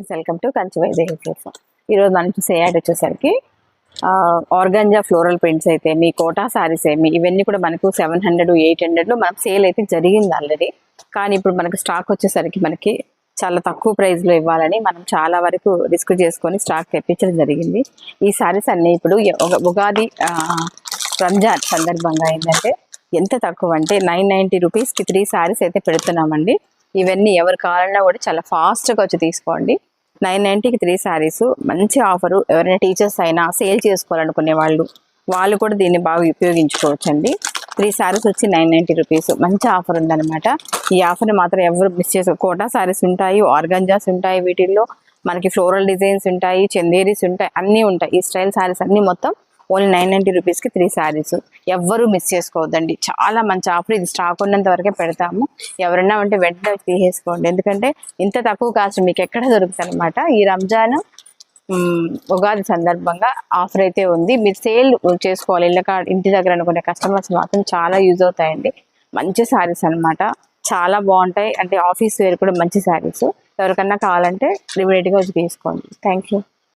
Welcome to Kanchi Vaidehi ఈరోజు మనం చూసే యాడ్ వచ్చేసరికి ఆర్గాంజా ఫ్లోరల్ ప్రింట్స్ అయితే మీ కోటా సారీస్ ఏమి ఇవన్నీ కూడా మనకు సెవెన్ హండ్రెడ్ ఎయిట్ హండ్రెడ్లో మనకు సేల్ అయితే జరిగింది ఆల్రెడీ కానీ ఇప్పుడు మనకు స్టాక్ వచ్చేసరికి మనకి చాలా తక్కువ ప్రైస్లో ఇవ్వాలని మనం చాలా వరకు రిస్క్ చేసుకొని స్టాక్ తెప్పించడం జరిగింది. ఈ సారీస్ అన్నీ ఇప్పుడు ఉగాది రంజాన్ సందర్భంగా ఏంటంటే ఎంత తక్కువ అంటే నైన్ నైంటీ రూపీస్కి త్రీ సారీస్ అయితే పెడుతున్నామండి. ఇవన్నీ ఎవరు కావాలన్నా కూడా చాలా ఫాస్ట్గా వచ్చి తీసుకోండి. నైన్ నైంటీకి త్రీ శారీస్ మంచి ఆఫరు ఎవరైనా టీచర్స్ అయినా సేల్ చేసుకోవాలనుకునే వాళ్ళు వాళ్ళు కూడా దీన్ని బాగా ఉపయోగించుకోవచ్చు అండి త్రీ శారీస్ వచ్చి నైన్ నైంటీ రూపీస్ మంచి ఆఫర్ ఉందన్నమాట. ఈ ఆఫర్ని మాత్రం ఎవరు మిస్ చేసుకో కోటా శారీస్ ఉంటాయి ఆర్గంజాస్ ఉంటాయి వీటిల్లో. మనకి ఫ్లోరల్ డిజైన్స్ ఉంటాయి చందేరీస్ ఉంటాయి అన్నీ ఉంటాయి. ఈ స్టైల్ శారీస్ అన్నీ మొత్తం ఓన్లీ నైన్ నైంటీ రూపీస్కి త్రీ శారీస్ ఎవ్వరూ మిస్ చేసుకోవద్దండి. చాలా మంచి ఆఫర్ ఇది స్టాక్ ఉన్నంత వరకే పెడతాము. ఎవరైనా ఉంటే వెంటనే వచ్చి తీసేసుకోండి. ఎందుకంటే ఇంత తక్కువ కాస్ట్ మీకు ఎక్కడ దొరుకుతుంది అనమాట ఈ రంజాన్ ఉగాది సందర్భంగా ఆఫర్ అయితే ఉంది. మీరు సేల్ చేసుకోవాలి. ఇళ్ళ కాడ ఇంటి దగ్గర అనుకునే కస్టమర్స్ మాత్రం చాలా యూజ్ అవుతాయండి. మంచి శారీస్ అనమాట చాలా బాగుంటాయి. అంటే ఆఫీస్ వేర్ కూడా మంచి శారీస్ ఎవరికన్నా కావాలంటే ఇమీడియట్గా వచ్చి తీసుకోండి. Thank you